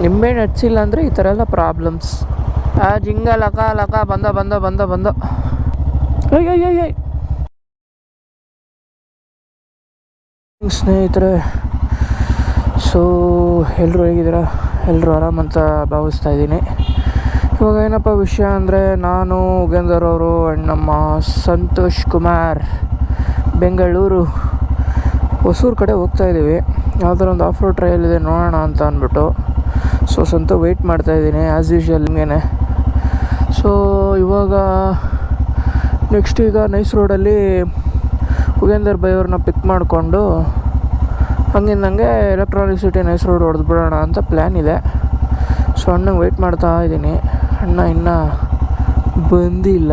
ನಿಂಬೆಹಣ್ಣು ಹಚ್ಚಿಲ್ಲ ಅಂದರೆ ಈ ಥರ ಎಲ್ಲ ಪ್ರಾಬ್ಲಮ್ಸ್ ಆ, ಜಿಂಗ ಲಕ ಲಕ ಬಂದ ಬಂದ ಬಂದ ಬಂದ. ಸ್ನೇಹಿತರೆ ಸೊ ಎಲ್ಲರೂ ಹೇಗಿದ್ದೀರಾ ಎಲ್ಲರೂ ಆರಾಮಂತ ಭಾವಿಸ್ತಾ ಇದ್ದೀನಿ ಇವಾಗ ಏನಪ್ಪ ವಿಷಯ ಅಂದರೆ ನಾನು ಉಗೇಂದರ್ ಅವರು ಆ್ಯಂಡ್ ನಮ್ಮ ಸಂತೋಷ್ ಕುಮಾರ್ ಬೆಂಗಳೂರು ಹೊಸೂರು ಕಡೆ ಹೋಗ್ತಾ ಇದ್ದೀವಿ ಯಾವ್ದಾರ ಒಂದು ಆಫ್ ರೋಡ್ ಟ್ರೈಲ್ ಇದೆ ನೋಡೋಣ ಅಂತ ಅಂದ್ಬಿಟ್ಟು ಸೊ ಸ್ವಂತ ವೆಯ್ಟ್ ಮಾಡ್ತಾ ಇದ್ದೀನಿ ಆ್ಯಸ್ ಯೂಶ್ವಲ್ ಹಿಂಗೇನೆ ಸೊ ಇವಾಗ ನೆಕ್ಸ್ಟ್ ಈಗ ನೈಸ್ ರೋಡಲ್ಲಿ ಉಗೇಂದರ್ ಬೈ ಅವ್ರನ್ನ ಪಿಕ್ ಮಾಡಿಕೊಂಡು ಹಂಗಿಂದಂಗೆ ಎಲೆಕ್ಟ್ರಾನಿಕ್ ಸಿಟಿ ನೈಸ್ ರೋಡ್ ಹೊಡೆದ್ಬಿಡೋಣ ಅಂತ ಪ್ಲ್ಯಾನ್ ಇದೆ. ಸೊ ಅಣ್ಣಂಗೆ ವೆಯ್ಟ್ ಮಾಡ್ತಾ ಇದ್ದೀನಿ. ಅಣ್ಣ ಇನ್ನೂ ಬಂದಿಲ್ಲ.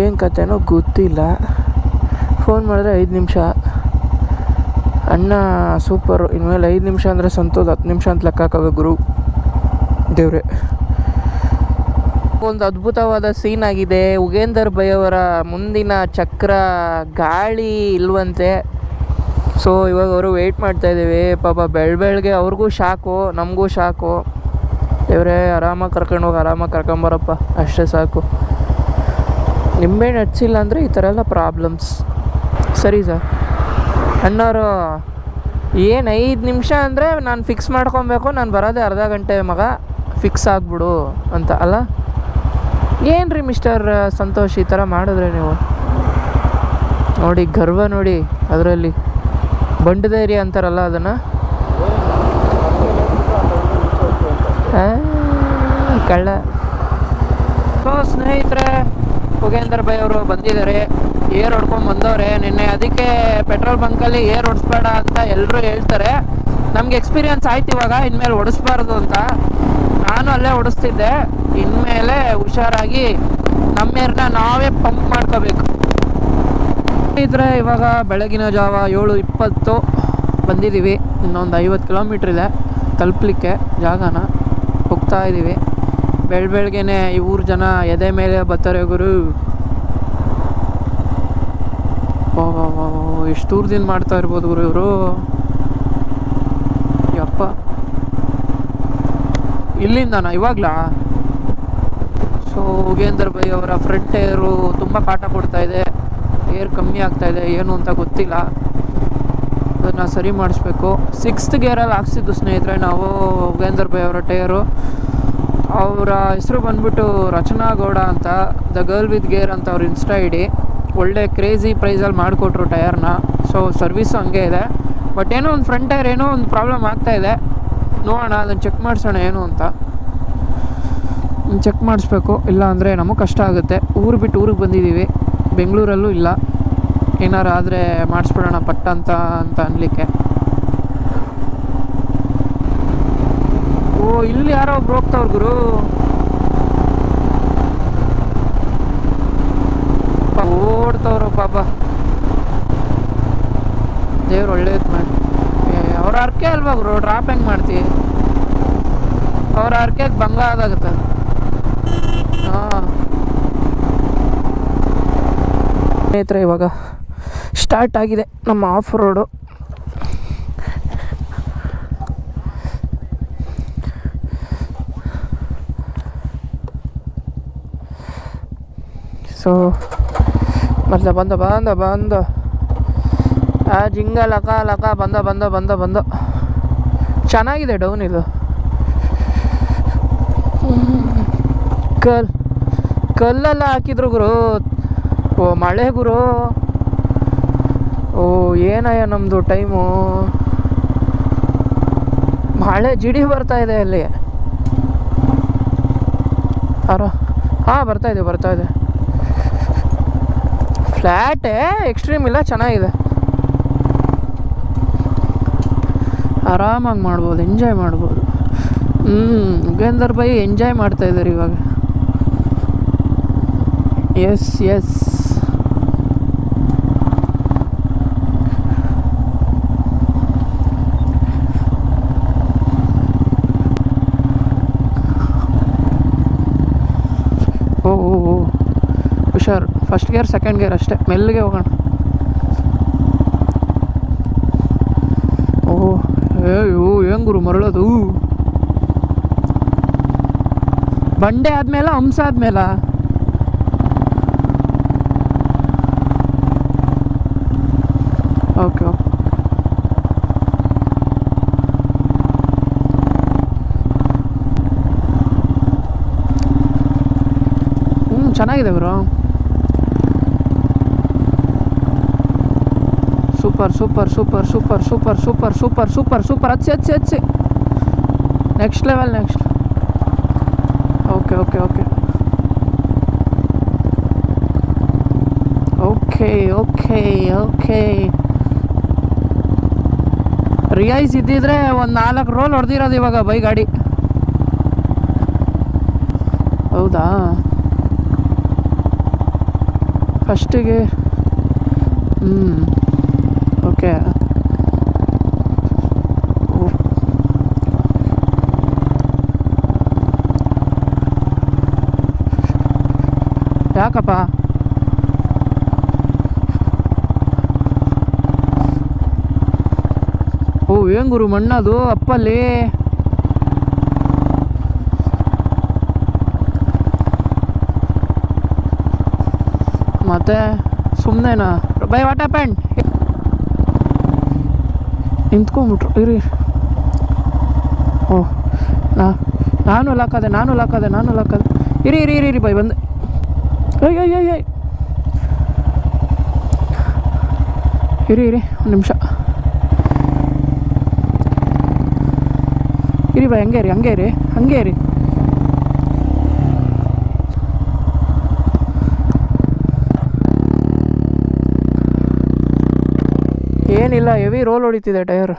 ಏನು ಕತೆನೋ ಗೊತ್ತಿಲ್ಲ. ಫೋನ್ ಮಾಡಿದ್ರೆ ಐದು ನಿಮಿಷ. ಅಣ್ಣ ಸೂಪರು ಇನ್ಮೇಲೆ ಐದು ನಿಮಿಷ ಅಂದರೆ ಸಂತೋಷ, ಹತ್ತು ನಿಮಿಷ ಅಂತ ಲೆಕ್ಕ ಹಾಕೋದು ಗುರು. ದೇವ್ರೆ. ಒಂದು ಅದ್ಭುತವಾದ ಸೀನ್ ಆಗಿದೆ. ಉಗೇಂದರ್ ಬೈ ಮುಂದಿನ ಚಕ್ರ ಗಾಳಿ ಇಲ್ವಂತೆ. ಸೊ ಇವಾಗ ಅವರು ವೆಯ್ಟ್ ಮಾಡ್ತಾ ಇದ್ದೀವಿ. ಪಾಪ ಬೆಳ್ ಬೆಳಗ್ಗೆ ಅವ್ರಿಗೂ ಶಾಕು, ನಮಗೂ ಶಾಕು. ದೇವ್ರೆ, ಆರಾಮಾಗಿ ಕರ್ಕೊಂಡು ಹೋಗಿ, ಆರಾಮಾಗಿ ಕರ್ಕೊಂಬರಪ್ಪ ಅಷ್ಟೇ ಸಾಕು. ನಿಂಬೆಹಣ್ಣು ಹಚ್ಚಿಲ್ಲ ಅಂದರೆ ಈ ಥರ ಎಲ್ಲ ಪ್ರಾಬ್ಲಮ್ಸ್ ಸರಿ ಸರ್. ಅಣ್ಣವರು ಏನು ಐದು ನಿಮಿಷ ಅಂದರೆ ನಾನು ಫಿಕ್ಸ್ ಮಾಡ್ಕೊಬೇಕು, ನಾನು ಬರೋದೇ ಅರ್ಧ ಗಂಟೆ ಮಗ ಫಿಕ್ಸ್ ಆಗಿಬಿಡು ಅಂತ, ಅಲ್ಲ? ಏನು ರೀ ಮಿಸ್ಟರ್ ಸಂತೋಷ್ ಈ ಥರ ಮಾಡಿದ್ರೆ ನೀವು? ನೋಡಿ, ಗರ್ವ ನೋಡಿ ಅದರಲ್ಲಿ. ಬಂಡದೇರಿ ಅಂತಾರಲ್ಲ ಅದನ್ನು? ಕಳ್ಳ. ಸೊ, ಸ್ನೇಹಿತರೆ, ಹೋಗೇಂದ್ರ ಬೈ ಅವರು ಬಂದಿದ್ದಾರೆ. ಏರ್ ಹೊಡ್ಕೊಂಡು ಬಂದವ್ರೆ. ನಿನ್ನೆ ಅದಕ್ಕೆ ಪೆಟ್ರೋಲ್ ಬಂಕಲ್ಲಿ ಏರ್ ಹೊಡಿಸ್ಬೇಡ ಅಂತ ಎಲ್ಲರೂ ಹೇಳ್ತಾರೆ. ನಮ್ಗೆ ಎಕ್ಸ್ಪೀರಿಯನ್ಸ್ ಆಯ್ತು ಇವಾಗ, ಇನ್ಮೇಲೆ ಹೊಡಿಸ್ಬಾರ್ದು ಅಂತ. ನಾನು ಅಲ್ಲೇ ಹೊಡಿಸ್ತಿದ್ದೆ. ಇನ್ಮೇಲೆ ಹುಷಾರಾಗಿ ನಮ್ಮ ಏರ್ನ ನಾವೇ ಪಂಪ್ ಮಾಡ್ಕೋಬೇಕು. ಇದ್ರೆ ಇವಾಗ ಬೆಳಗಿನ ಜಾವ ಏಳು ಇಪ್ಪತ್ತು ಬಂದಿದ್ದೀವಿ ಇನ್ನೊಂದು ಐವತ್ತು ಕಿಲೋಮೀಟ್ರ್ ಇದೆ. ತಲುಪಲಿಕ್ಕೆ ಜಾಗನ ಹೋಗ್ತಾ ಇದ್ದೀವಿ ಬೆಳ ಬೆಳಗ್ಗೆನೆ ಈ ಊರು ಜನ ಎದೆ ಮೇಲೆ ಬರ್ತಾರೆ ಗುರು. ಎಷ್ಟು ದೂರದಿಂದ ಮಾಡ್ತಾ ಇರ್ಬೋದು ಗುರು ಇವರು. ಯಪ್ಪ. ಇಲ್ಲಿಂದನಾ? ಇವಾಗ್ಲಾ? ಸೊ ಉಗೇಂದ್ರ ಬೈ ಅವರ ಫ್ರಂಟ್ ಏರು ತುಂಬ ಕಾಟ ಕೊಡ್ತಾ ಇದೆ. ಏರ್ ಕಮ್ಮಿ ಆಗ್ತಾ ಇದೆ, ಏನು ಅಂತ ಗೊತ್ತಿಲ್ಲ. ಅದನ್ನು ಸರಿ ಮಾಡಿಸ್ಬೇಕು. ಸಿಕ್ಸ್ತ್ ಗೇರಲ್ಲಿ ಹಾಕ್ಸಿದ್ದು ಸ್ನೇಹಿತರೆ ನಾವು ಉಗೇಂದ್ರ ಬೈ ಅವರ ಟೈರು. ಅವರ ಹೆಸರು ಬಂದ್ಬಿಟ್ಟು ರಚನಾ ಗೌಡ ಅಂತ, ದ ಗರ್ಲ್ ವಿತ್ ಗೇರ್ ಅಂತ ಅವ್ರ ಇನ್ಸ್ಟಾ ಐಡಿ. ಒಳ್ಳೆ ಕ್ರೇಜಿ ಪ್ರೈಸಲ್ಲಿ ಮಾಡಿಕೊಟ್ರು ಟಯರ್ನ. ಸೊ ಸರ್ವಿಸು ಹಂಗೆ ಇದೆ. ಬಟ್ ಏನೋ ಒಂದು ಫ್ರಂಟ್ ಟೈರ್ ಏನೋ ಒಂದು ಪ್ರಾಬ್ಲಮ್ ಆಗ್ತಾ ಇದೆ. ನೋಡೋಣ ಅದನ್ನು ಚೆಕ್ ಮಾಡಿಸೋಣ ಏನು ಅಂತ. ಚೆಕ್ ಮಾಡಿಸ್ಬೇಕು. ಇಲ್ಲ ಅಂದರೆ ನಮಗೆ ಕಷ್ಟ ಆಗುತ್ತೆ. ಊರು ಬಿಟ್ಟು ಊರಿಗೆ ಬಂದಿದ್ದೀವಿ ಬೆಂಗಳೂರಲ್ಲೂ ಇಲ್ಲ. ಏನಾರು ಆದರೆ ಮಾಡಿಸ್ಬಿಡೋಣ ಪಟ್ಟ ಅಂತ ಅಂತ ಅನ್ಲಿಕ್ಕೆ. ಓ, ಇಲ್ಲಿ ಯಾರೋ ಒಬ್ರು ಹೋಗ್ತಾವ್ರ ಗುರು ಪಾಪ ಓಡ್ತಾವ್ರ ಪಾಪ. ದೇವ್ರು ಒಳ್ಳೇದು ಮಾಡಿ ಅವ್ರ ಅರ್ಕೆ ಅಲ್ವಾ ಗುರು ಡ್ರಾಪ್ ಹೆಂಗೆ ಮಾಡ್ತೀವಿ ಅವ್ರ ಅರ್ಕೆಗೆ ಭಂಗ ಆದಾಗುತ್ತೆ ಹಾಂ. ಸ್ನೇಹಿತರೆ, ಇವಾಗ ಸ್ಟಾರ್ಟ್ ಆಗಿದೆ ನಮ್ಮ ಆಫ್ ರೋಡು ಸೊ ಮತ್ತೆ ಬಂದ ಬಂದ ಬಂದ. ಆ ಜಿಂಗ ಲಕ ಲಕ, ಬಂದ ಬಂದ ಬಂದ ಬಂದ. ಚೆನ್ನಾಗಿದೆ ಡೌನ್ ಇದು. ಕಲ್, ಕಲ್ಲೆಲ್ಲ ಹಾಕಿದ್ರು ಗುರು. ಓ, ಮಳೆ ಗುರು. ಓ, ಏನಯ್ಯ ನಮ್ಮದು ಟೈಮು. ಮಳೆ ಜಿಡಿ ಬರ್ತಾ ಇದೆ ಅಲ್ಲಿ. ಅರ, ಹಾಂ, ಬರ್ತಾ ಇದೆ ಬರ್ತಾ ಇದೆ. ಫ್ಲ್ಯಾಟೇ ಎಕ್ಸ್ಟ್ರೀಮ್ ಇಲ್ಲ, ಚೆನ್ನಾಗಿದೆ. ಆರಾಮಾಗಿ ಮಾಡ್ಬೋದು ಎಂಜಾಯ್ ಮಾಡ್ಬೋದು. ಹ್ಞೂ ಉಗೇಂದರ್ ಬೈ ಎಂಜಾಯ್ ಮಾಡ್ತಾ ಇದ್ದಾರೆ ಇವಾಗ. ಎಸ್ ಎಸ್ ಓ ಓ ಓ ಹುಷಾರು ಫಸ್ಟ್ ಗೇರ್ ಸೆಕೆಂಡ್ ಗೇರ್ ಅಷ್ಟೇ. ಮೆಲ್ಲಿಗೆ ಹೋಗೋಣ. ಓ ಏ, ಯೋ, ಏನು ಗುರು ಮರಳೋದು ಬಂಡೆ ಆದ್ಮೇಲೆ ಹಂಸ ಆದ್ಮೇಲ? Okay okay. ಹ್ಞೂ ಚೆನ್ನಾಗಿದೆ bro super super super super super super super super super ಹಚ್ಚಿ ಹಚ್ಚಿ ಹಚ್ಚಿ next level next okay okay okay okay okay okay ರಿಯೈಸ್ ಇದ್ದಿದ್ರೆ ಒಂದು ನಾಲ್ಕು ರೋಲ್ ಹೊಡೆದಿರೋದು ಇವಾಗ ಬೈ ಗಾಡಿ. ಹೌದಾ? ಫಸ್ಟಿಗೆ ಹ್ಞೂ ಯಾಕಪ್ಪ ಓ ಏನ್ ಗುರು ಮಣ್ಣದು? ಅಪ್ಪಲ್ಲಿ. ಮತ್ತೆ ಸುಮ್ಮನೆನಾ ಬೈ ವಾಟ್ ಹ್ಯಾಪೆಂಡ್ ನಿಂತ್ಕೊಂಬಿಟ್ರು ಇರಿ. ಓ, ನಾ, ನಾನು ಲಾಕದೆ ನಾನು ಲಾಕದೆ ನಾನು ಲಾಕದೆ ಇರಿ ಇರಿ ಇರಿ ಇರಿ, ಬೈ, ಬಂದೆ. ಅಯ್ಯ ಅಯ್ಯ ಅಯ್ಯ ಇರಿ ಇರಿ, ಒಂದು ನಿಮಿಷ. ಇರಿ ಬೈ, ಹಂಗೆ ರೀ ಹಂಗೆ ಇರಿ ಹಂಗೆ ಇರಿ. ಏನಿಲ್ಲ ಹೆವಿ ರೋಲ್ ಹೊಡಿತಿದೆ ಟೈರ್.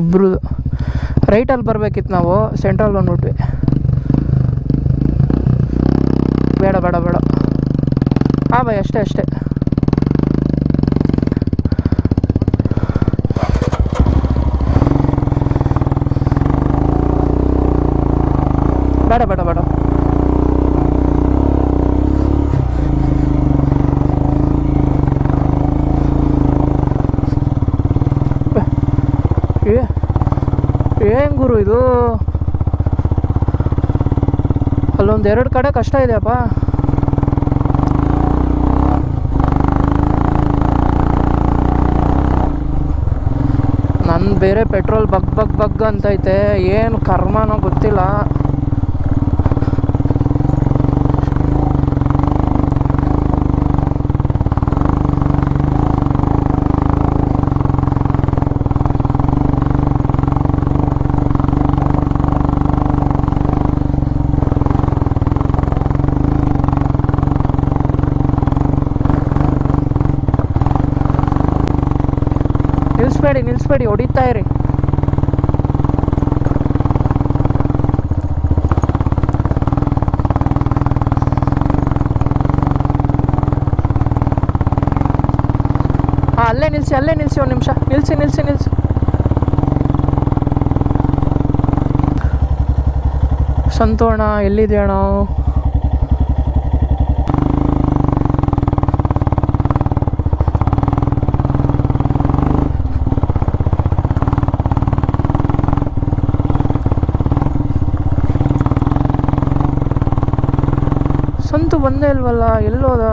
ಇಬ್ರು ರೈಟಲ್ಲಿ ಬರಬೇಕಿತ್ತು ನಾವು ಸೆಂಟ್ರಲ್ ಬಂದ್ಬಿಟ್ವಿ. ಬೇಡ ಬೇಡ ಬೇಡ. ಹಾಂ ಬೈ ಅಷ್ಟೇ ಅಷ್ಟೇ. ಬೇಡ ಬೇಡ ಬೇಡ. ಇದು ಅಲ್ಲೊಂದು ಎರಡು ಕಡೆ ಕಷ್ಟ ಇದೆಯಪ್ಪ. ನನ್ನ ಬೇರೆ ಪೆಟ್ರೋಲ್ ಬಗ್ ಬಗ್ ಬಗ್ ಅಂತೈತೆ, ಏನು ಕರ್ಮನೋ ಗೊತ್ತಿಲ್ಲ. ನಿಲ್ಲಿಸ್ಬೇಡಿ ನಿಲ್ಲಿಸ್ಬೇಡಿ ಹೊಡಿತಾ ಇರಿ. ಅಲ್ಲೇ ನಿಲ್ಲಿಸಿ ಅಲ್ಲೇ ನಿಲ್ಲಿಸಿ ಒಂದು ನಿಮಿಷ. ನಿಲ್ಲಿಸಿ ನಿಲ್ಲಿಸಿ ನಿಲ್ಲಿಸಿ ಸಂತೋಣ ಎಲ್ಲಿದೆಯಣ ಸಂತು ಬಂದೇ ಇಲ್ವಲ್ಲ ಎಲ್ಲೋದ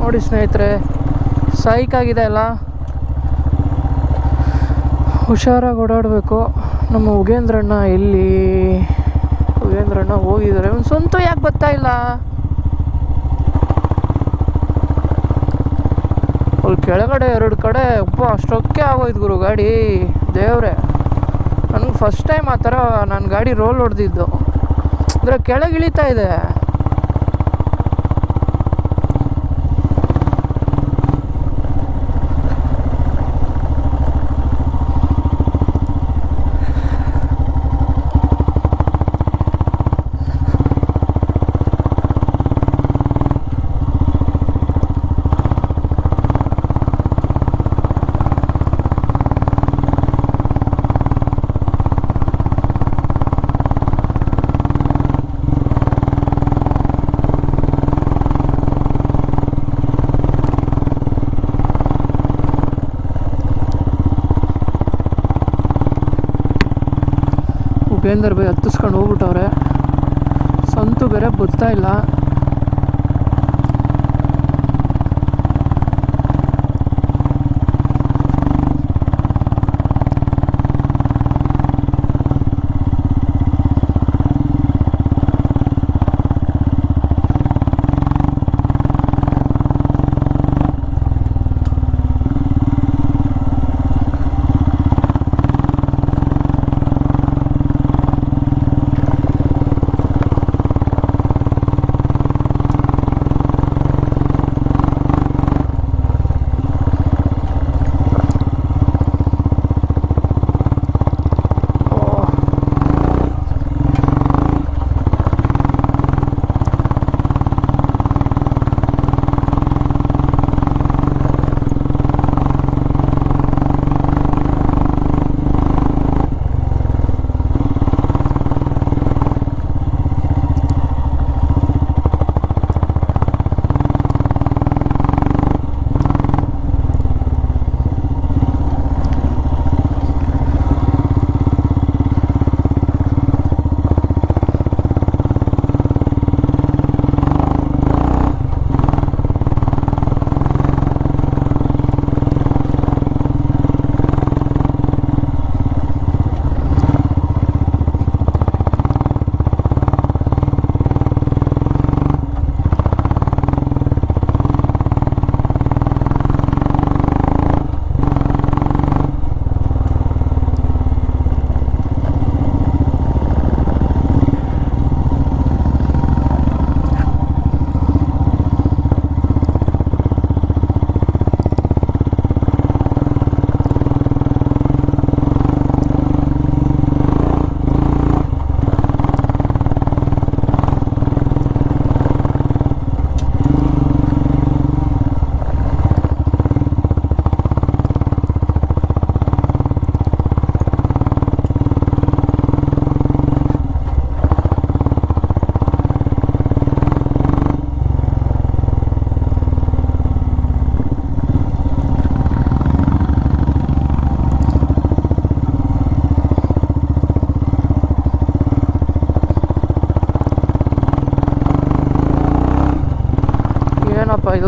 ನೋಡಿ ಸ್ನೇಹಿತರೆ ಆಗಿದೆ ಅಲ್ಲ? ಹುಷಾರಾಗಿ ಓಡಾಡಬೇಕು. ನಮ್ಮ ಉಗೇಂದ್ರಣ್ಣ ಎಲ್ಲಿ? ಉಗೇಂದ್ರಣ್ಣ ಹೋಗಿದ್ದಾರೆ. ಒಂದು ಸ್ವಂತ ಯಾಕೆ ಬರ್ತಾ ಇಲ್ಲ? ಅಲ್ಲಿ ಕೆಳಗಡೆ ಎರಡು ಕಡೆ ಒಬ್ಬ ಅಷ್ಟೊಕ್ಕೆ ಆಗೋಯ್ತು ಗುರು ಗಾಡಿ. ದೇವ್ರೆ. ನನಗೆ ಫಸ್ಟ್ ಟೈಮ್ ಆ ಥರ ನಾನು ಗಾಡಿ ರೋಲ್ ಹೊಡೆದಿದ್ದು. ಅಂದರೆ ಕೆಳಗೆ ಇಳಿತಾ ಇದೆ. ಯುಗೇಂದರ್ ಬೈ ಹತ್ತಿಸ್ಕೊಂಡು ಹೋಗ್ಬಿಟ್ಟವ್ರೆ. ಸಂತು ಬೇರೆ ಬರ್ತಾ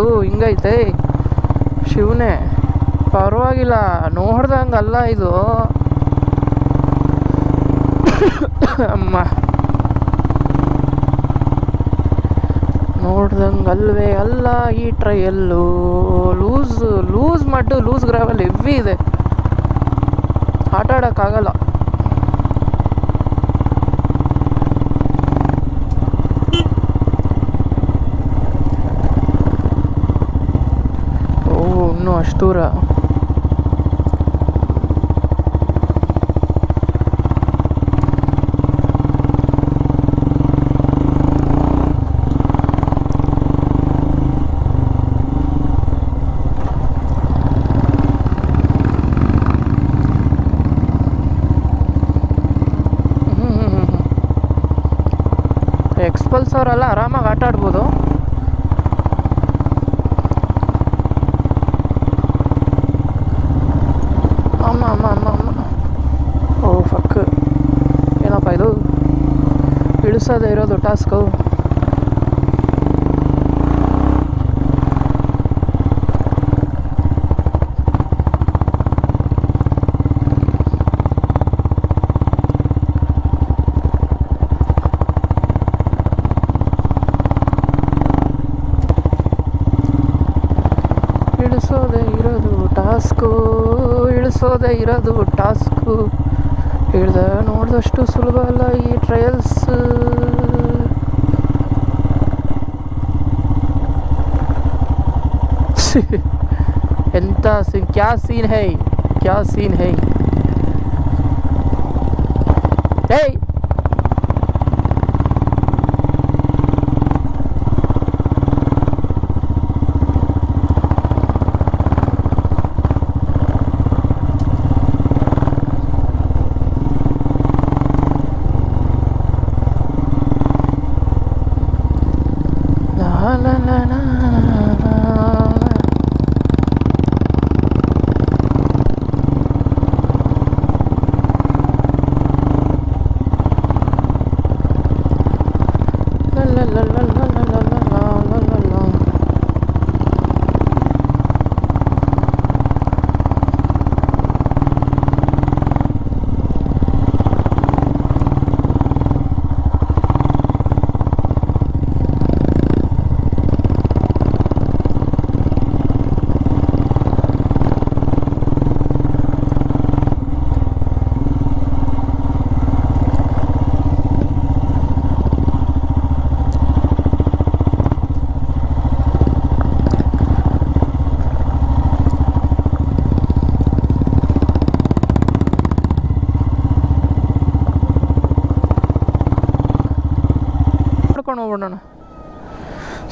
ಇದು ಹಿಂಗೈತೆ. ಶಿವನೇ, ಪರವಾಗಿಲ್ಲ, ನೋಡ್ದಂಗಲ್ಲ ಇದು. ಅಮ್ಮ. ನೋಡ್ದಂಗಲ್ವೇ ಅಲ್ಲ ಈ ಟ್ರೈಯಲ್ಲು. ಲೂಸ್ ಲೂಸ್ ಮಾಡು ಲೂಸ್ ಗ್ರಾವಲ್ ಹೆವಿ ಇದೆ. ಆಟ ಆಡೋಕ್ಕಾಗಲ್ಲ ಓ ಇನ್ನೂ ಅಷ್ಟು ದೂರ ಎಕ್ಸ್ಪಲ್ಸರ್ ಎಲ್ಲ ಆರಾಮಾಗಿ ಆಟ ಆಡ್ಬೋದು ಅಮ್ಮ ಅಮ್ಮ ಅಮ್ಮ ಅಮ್ಮ ಓ ಫಕ್ ಏನಪ್ಪ ಇದು ಇಳಿಸೋದೇ ಇರೋದು ಟಾಸ್ಕು. ಇಳಿಸೋದೇ ಇರೋದು ಟಾಸ್ಕು ಇಳಿಸೋದೇ ಇರೋದು ಹೇಳ್ದ ನೋಡಿದಷ್ಟು ಸುಲಭ ಅಲ್ಲ ಈ ಟ್ರಯಲ್ಸ್ ಎಂತ ಸೀನ್ ಕ್ಯಾ ಸೀನ್ ಹೈ? ಕ್ಯಾ ಸೀನ್ ಹೈ? ಏಯ್ la la la la. ಮಾಡ್ಕೊಂಡು ಹೋಗ್ಬಿಡೋಣ.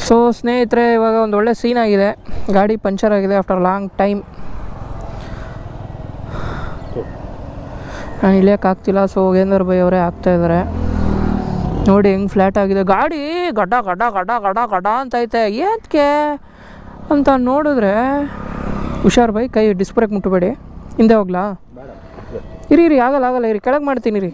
ಸೊ ಸ್ನೇಹಿತರೆ, ಇವಾಗ ಒಂದು ಒಳ್ಳೆ ಸೀನ್ ಆಗಿದೆ. ಗಾಡಿ ಪಂಚರ್ ಆಗಿದೆ ಆಫ್ಟರ್ ಲಾಂಗ್ ಟೈಮ್ ನಾನು ಇಳಿಯೋಕ್ಕಾಗ್ತಿಲ್ಲ ಸೊ ಯೋಗೇಂದ್ರ ಬೈ ಅವರೇ ಆಗ್ತಾಯಿದ್ದಾರೆ ನೋಡಿ ಹೆಂಗೆ ಫ್ಲ್ಯಾಟ್ ಆಗಿದೆ. ಗಾಡಿ ಗಡ್ಡ ಗಡ್ಡ ಗಡ್ಡ ಗಡ್ಡ ಗಡ್ಡ ಅಂತೈತೆ ಏತಕ್ಕೆ ಅಂತ ನೋಡಿದ್ರೆ, ಹುಷಾರ್ ಬೈ ಕೈ ಡಿಸ್ಪ್ರೇಕ್ ಮುಟ್ಟಬೇಡಿ ಹಿಂದೆ ಹೋಗ್ಲಾ? ಇರಿ ಇರಿ, ಆಗಲ್ಲ ಆಗಲ್ಲ, ಇರಿ, ಕೆಳಗೆ ಮಾಡ್ತೀನಿ ರೀ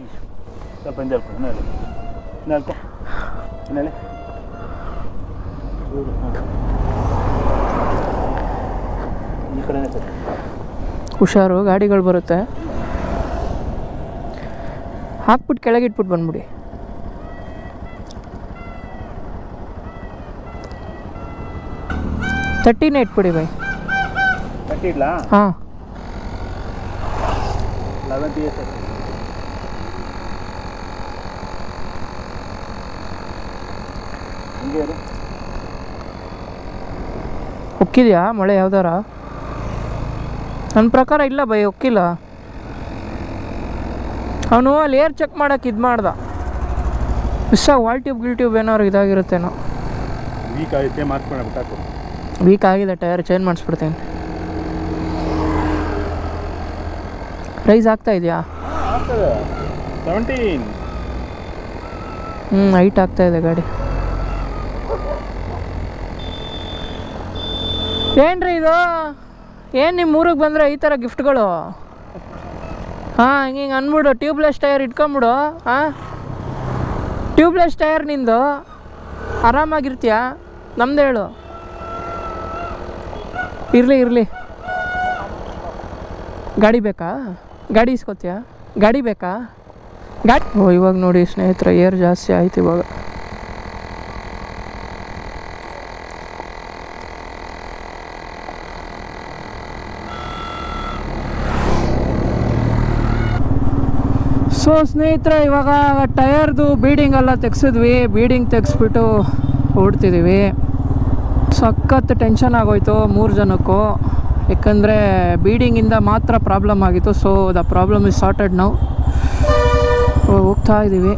ಈ ಕಡೆನೇ ಸರ್. ಹುಷಾರು ಗಾಡಿಗಳು ಬರುತ್ತೆ. ಹಾಕ್ಬಿಟ್ಟು ಕೆಳಗೆ ಇಟ್ಬಿಟ್ಟು ಬಂದ್ಬಿಡಿ. ತರ್ಟಿನೇ ಇಟ್ಬಿಡಿ ಬೈ ಕಟ್ಟಿಡ್ಲಾ ಹಾಂ. ಲೆವೆನ್ ಟಿ ಎಸ್ ಹಿಂಗೆ ಇರು ಒಕ್ಕಿದ್ಯಾ? ಮಳೆ ಯಾವ್ದಾರ? ನನ್ನ ಪ್ರಕಾರ ಇಲ್ಲ ಬೈ ಒಕ್ಕಿಲ್ಲ. ಅವನು ಅಲ್ಲಿ ಏರ್ ಚೆಕ್ ಮಾಡಕ್ಕೆ ಇದು ಮಾಡ್ದ. ಮಿಸ್ ವಾಲ್ ಟ್ಯೂಬ್ ಗಿಲ್ ಟ್ಯೂಬ್ ಏನಾದ್ರು ಇದಾಗಿರುತ್ತೇನೋ. ವೀಕ್ ಮಾರ್ಕ್ ವೀಕ್ ಆಗಿದೆ ಟೈರ್ ಚೇಂಜ್ ಮಾಡಿಸ್ಬಿಡ್ತೀನಿ. ಪ್ರೈಸ್ ಆಗ್ತಾ ಇದೆಯಾ? ಹ್ಞೂ ಹೈಟ್ ಆಗ್ತಾ ಇದೆ ಗಾಡಿ. ಏನ್ರಿ ಇದು? ಏನು ನಿಮ್ಮ ಊರಿಗೆ ಬಂದರೆ ಈ ಥರ ಗಿಫ್ಟ್ಗಳು? ಹಾಂ, ಹಿಂಗೆ ಹಿಂಗೆ ಅಂದ್ಬಿಡು, ಟ್ಯೂಬ್ಲೆಸ್ ಟೈರ್ ಇಟ್ಕೊಂಬಿಡು, ಹಾಂ? ಟ್ಯೂಬ್ಲೆಸ್ ಟೈರ್ ನಿಂದು. ಆರಾಮಾಗಿರ್ತೀಯ? ನಮ್ದು ಹೇಳು. ಇರಲಿ ಇರಲಿ. ಗಾಡಿ ಬೇಕಾ? ಗಾಡಿ ಇಸ್ಕೊತೀಯಾ? ಗಾಡಿ ಬೇಕಾ? ಗಾಡಿ ಓ, ಇವಾಗ ನೋಡಿ ಸ್ನೇಹಿತರೆ, ಏರ್ ಜಾಸ್ತಿ ಆಯ್ತು ಇವಾಗ. ಸೊ ಸ್ನೇಹಿತರೆ, ಇವಾಗ ಟಯರ್ದು ಬೀಡಿಂಗ್ ಎಲ್ಲ ತೆಗ್ಸಿದ್ವಿ. ಬೀಡಿಂಗ್ ತೆಗ್ಸ್ಬಿಟ್ಟು ಓಡ್ತಿದ್ದೀವಿ ಸಖತ್ ಟೆನ್ಷನ್ ಆಗೋಯ್ತು ಮೂರು ಜನಕ್ಕೂ. ಯಾಕಂದರೆ ಬೀಡಿಂಗಿಂದ ಮಾತ್ರ ಪ್ರಾಬ್ಲಮ್ ಆಗಿತ್ತು so the problem is sorted ನಾವು ಹೋಗ್ತಾ ಇದ್ದೀವಿ